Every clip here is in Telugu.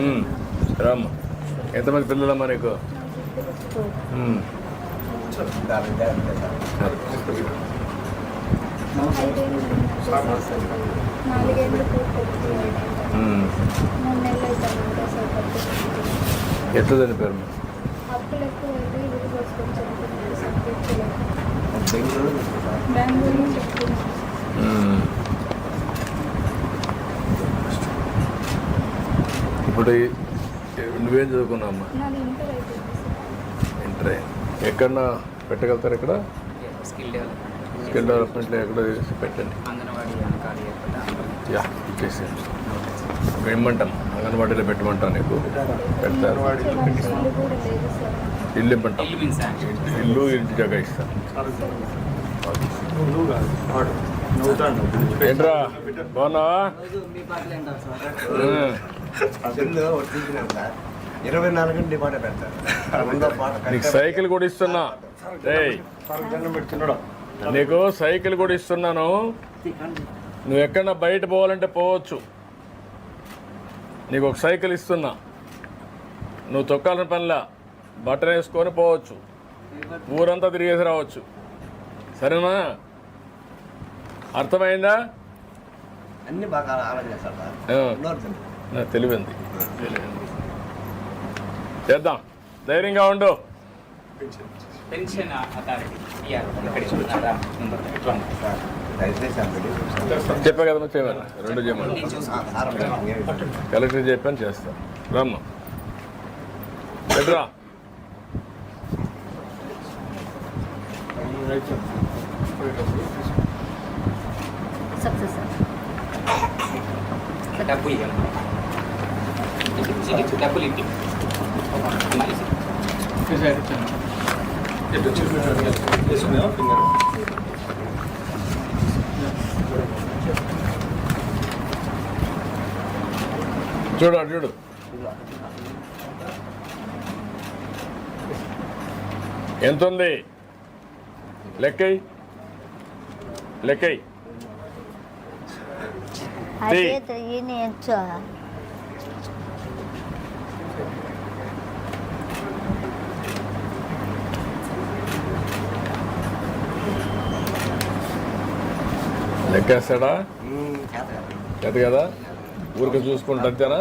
మ్మ్. రామ్మ ఎంతమంది పిల్లలమ్మా నీకు? మ్మ్. పేరు బెంగళూరు ఇప్పుడు నువ్వేం చదువుకున్నావమ్మా? ఇంటర్ ఎక్కడన్నా పెట్టగలుగుతారు ఇక్కడ? Skill development. స్కిల్ డెవలప్మెంట్లో ఎక్కడ చేసి పెట్టండి. యా ఇచ్చేసేయండి. ఇమ్మంటాం అంగన్వాడీలో పెట్టమంటాం నీకు. పెడతారు ఇల్లు ఇమ్మంటాం ఇల్లు ఇంటి జగ ఇస్తాం ఏంట్రా? బాగున్నావా? సార్. ఇరవై నాలుగు పాట పెడతారు. నీకు సైకిల్ కూడా ఇస్తున్నా. నీకు సైకిల్ కూడా ఇస్తున్నాను. నువ్వు ఎక్కడన్నా బయట పోవాలంటే పోవచ్చు. నీకు ఒక సైకిల్ ఇస్తున్నా. నువ్వు తొక్కాలని పనిలా బట్టలు వేసుకొని పోవచ్చు. ఊరంతా తిరిగేసి రావచ్చు. సరేనా? అర్థమైందా? అన్ని బాగా ఆలోచన తెలివింది. చేద్దాం. ధైర్యంగా ఉండు. చెప్పా కదా చేయమని రెండు చేయమని కలెక్టర్ చెప్పాను చేస్తా. రమ్మ. ఎట్రా? Success sir. డబ్బు ఇవ్వాలి ఇంటికి డబ్బులు చూడు. చూడు ఎంత ఉంది లెక్కై లెక్కై లెక్కేస్తాడా ఉమ్, చేత కాదు. ఊరికి చూసుకుంటా అంతేనా?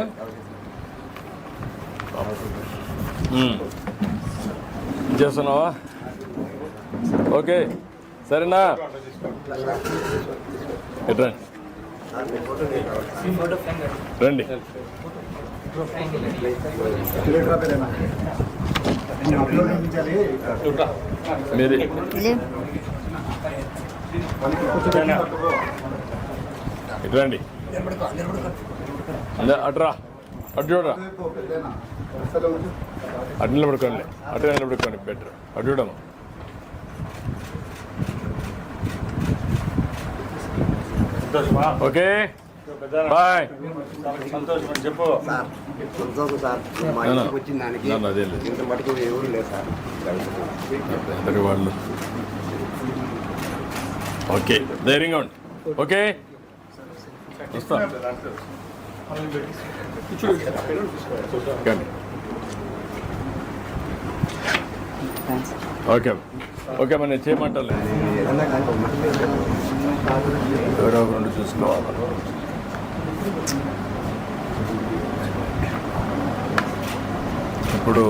ఉమ్. చేస్తున్నావా? ఓకే. సరేనా? ఎట్రా రండి. నేను అప్లోడ్ చేయించాలి. మీది ఇటు రండి. ఇందా, అటురా అటు చూడరా. అటు నిలబడుకోండి. అటు నిలబడుకోండి బెటర్ అటు చూడమ్మా. ఓకే. బాయ్. చెప్పు అదే లేదు. వాళ్ళు? ఓకే ధైర్యంగా ఉండి. ఓకే? ఓకే ఓకే మరి నేను చేయమంటాను ఎవరో రెండు చూసుకోవాలి. ఇప్పుడు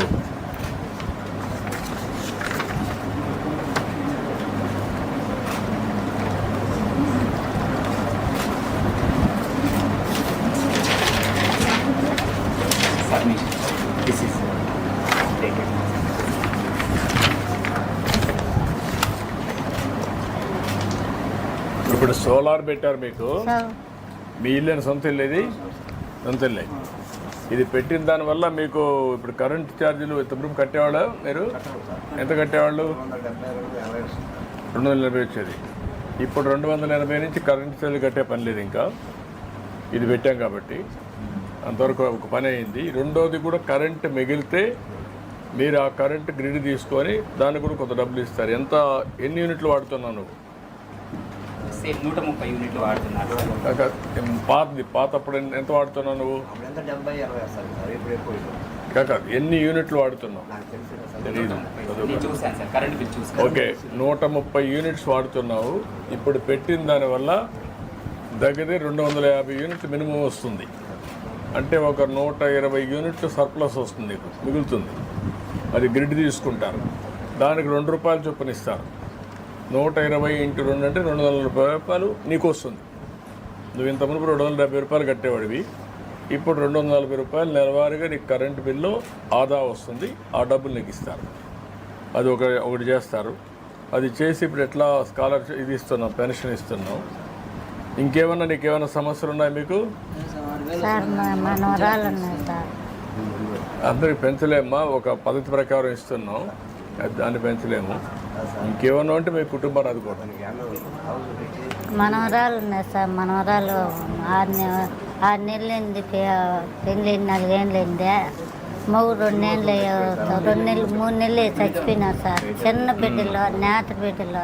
ఇప్పుడు సోలార్ పెట్టారు మీకు మీ ఇల్లు సొంత ఇల్లు ఇది? సొంత ఇల్లే ఇది పెట్టిన దానివల్ల మీకు ఇప్పుడు కరెంట్ ఛార్జీలు ఇంతవరకు కట్టేవాళ్ళు మీరు? ఎంత కట్టేవాళ్ళు? రెండు వందల ఎనభై వచ్చేది. ఇప్పుడు రెండు వందల ఎనభై నుంచి కరెంట్ ఛార్జీలు కట్టే పని లేదు ఇంకా. ఇది పెట్టాం కాబట్టి. అంతవరకు ఒక పని అయింది. రెండోది కూడా కరెంట్ మిగిలితే మీరు ఆ కరెంట్ గ్రిడ్ తీసుకొని దానికి కూడా కొంత డబ్బులు ఇస్తారు. ఎంత ఎన్ని యూనిట్లు వాడుతున్నావు నువ్వు? సేమ్ నూట ముప్పై యూనిట్లు వాడుతున్నారు. కాక పాతది పాత అప్పుడు ఎంత వాడుతున్నావు నువ్వు? డెబ్బై సార్ ఇప్పుడు ఎక్కువ. కాక ఎన్ని యూనిట్లు వాడుతున్నావు? ఓకే నూట ముప్పై యూనిట్స్ వాడుతున్నావు. ఇప్పుడు పెట్టిన దానివల్ల దగ్గర రెండు వందల యాభై యూనిట్లు మినిమం వస్తుంది. అంటే ఒక నూట ఇరవై యూనిట్లు సర్ప్లస్ వస్తుంది మిగులుతుంది. అది గ్రిడ్ తీసుకుంటారు. దానికి రెండు రూపాయలు చొప్పున ఇస్తారు. నూట ఇరవై ఇంటూ రెండు అంటే రెండు వందల నలభై రూపాయలు నీకు వస్తుంది. నువ్వు ఇంత మునుపు రెండు వందల డెబ్బై రూపాయలు కట్టేవాడివి. ఇప్పుడు రెండు వందల నలభై రూపాయలు నెలవారీగా నీకు కరెంటు బిల్లు ఆదా వస్తుంది. ఆ డబ్బులు నీకు ఇస్తారు. అది ఒక ఒకటి చేస్తారు. అది చేసి ఇప్పుడు ఎట్లా స్కాలర్షిప్ ఇది ఇస్తున్నాం పెన్షన్ ఇస్తున్నాం ఇంకేమన్నా నీకు ఏమైనా సమస్యలు ఉన్నాయి మీకు? అందరికి పెంచలేమ్మా. ఒక పద్ధతి ప్రకారం ఇస్తున్నాం. దాన్ని పెంచలేము. ఇంకేమన్నా ఉంటే మీ కూడా. మనవరాలు ఉన్నాయి సార్ మనవరాలు ఆరు నె ఆరు నెలలైంది పె- పెళ్ళి నాలుగేళ్ళైంది మగ రెండేళ్ళు రెండు నెలలు మూడు నెలలు చచ్చిపోయినారు సార్. చిన్న బిడ్డలో నేత బిడ్డలో.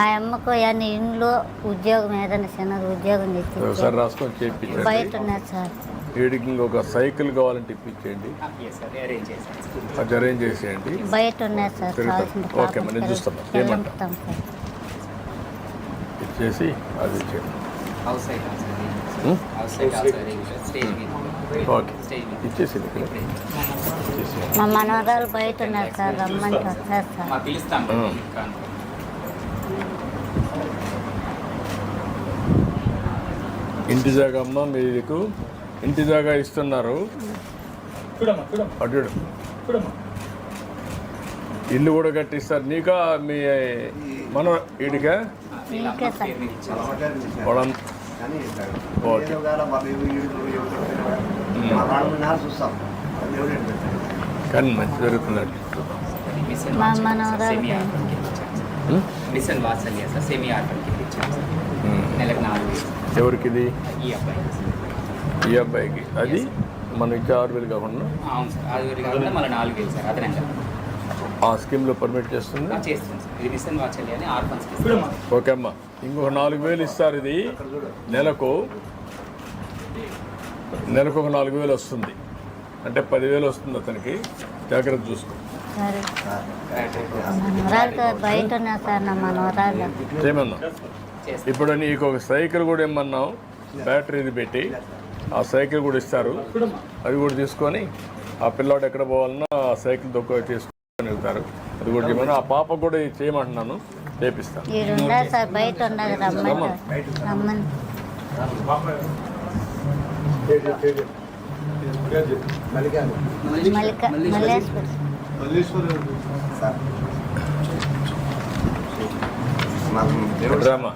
ఆ అమ్మకు అన్ని ఇంట్లో ఉద్యోగం ఏదైనా చిన్నది ఉద్యోగం చేయించండి బయట ఉన్నారు సార్. వీడికి ఇంకొక సైకిల్ కావాలంటే ఇప్పించేయండి. సార్ అది అరేంజ్ చేసేయండి బయట సార్ తిరుగుతాం. ఓకే, మరి నేను చూస్తాను. ఏమంటావు? వెళ్తాం సార్ ఇచ్చేసి అది ఇచ్చేయండి. ఇచ్చేసి మా మనవరాలు బయట ఉన్నారు సార్ రమ్మంటే వస్తారు సార్. ఇంటి జాగా అమ్మ మీకు ఇంటి జాగా ఇస్తున్నారు అటు ఇల్లు కూడా కట్టిస్తారు. నీకా మీ మన సార్ ఓకే. కానీ మంచి జరుగుతుందండి. మిషన్ మా వాత్సల్య సార్, సెమీ వేలు. ఎవరికి ఇది ఈ అబ్బాయి ఈ అబ్బాయికి. అది మనం ఇచ్చే ఆరు వేలు కాకుండా? అవును సార్ అది కాకుండా మళ్ళీ నాలుగు వేలు సార్. అదనంగా ఆ స్కీమ్లో పర్మిట్ చేస్తుంది? ఆ, చేస్తుంది సార్. ఇది మిషన్ వాత్సల్య అని ఆర్ఫన్స్కి చూడమ్మా ఓకే అమ్మా. ఇంకొక నాలుగు వేలు ఇస్తారు ఇది. నెలకు నెలకు ఒక నాలుగు వేలు వస్తుంది. అంటే పదివేలు వస్తుంది అతనికి. జాగ్రత్త చూసుకో. సరే. మనవరాలు బయట ఉన్నారు సార్ నా మనవరాలు. చేయమన్నా? చేస్తాను ఇప్పుడు నీకు ఒక సైకిల్ కూడా ఇమ్మన్నాం బ్యాటరీది పెట్టి. ఆ సైకిల్ కూడా ఇస్తారు. అది కూడా తీసుకొని ఆ పిల్లాడు ఎక్కడ పోవాలన్నా ఆ సైకిల్ దొక్క తీసుకొని వెళ్తారు. అది కూడా చేయమని ఆ పాప కూడా ఇది చేయమంటున్నాను. చేపిస్తాను డ్రామా.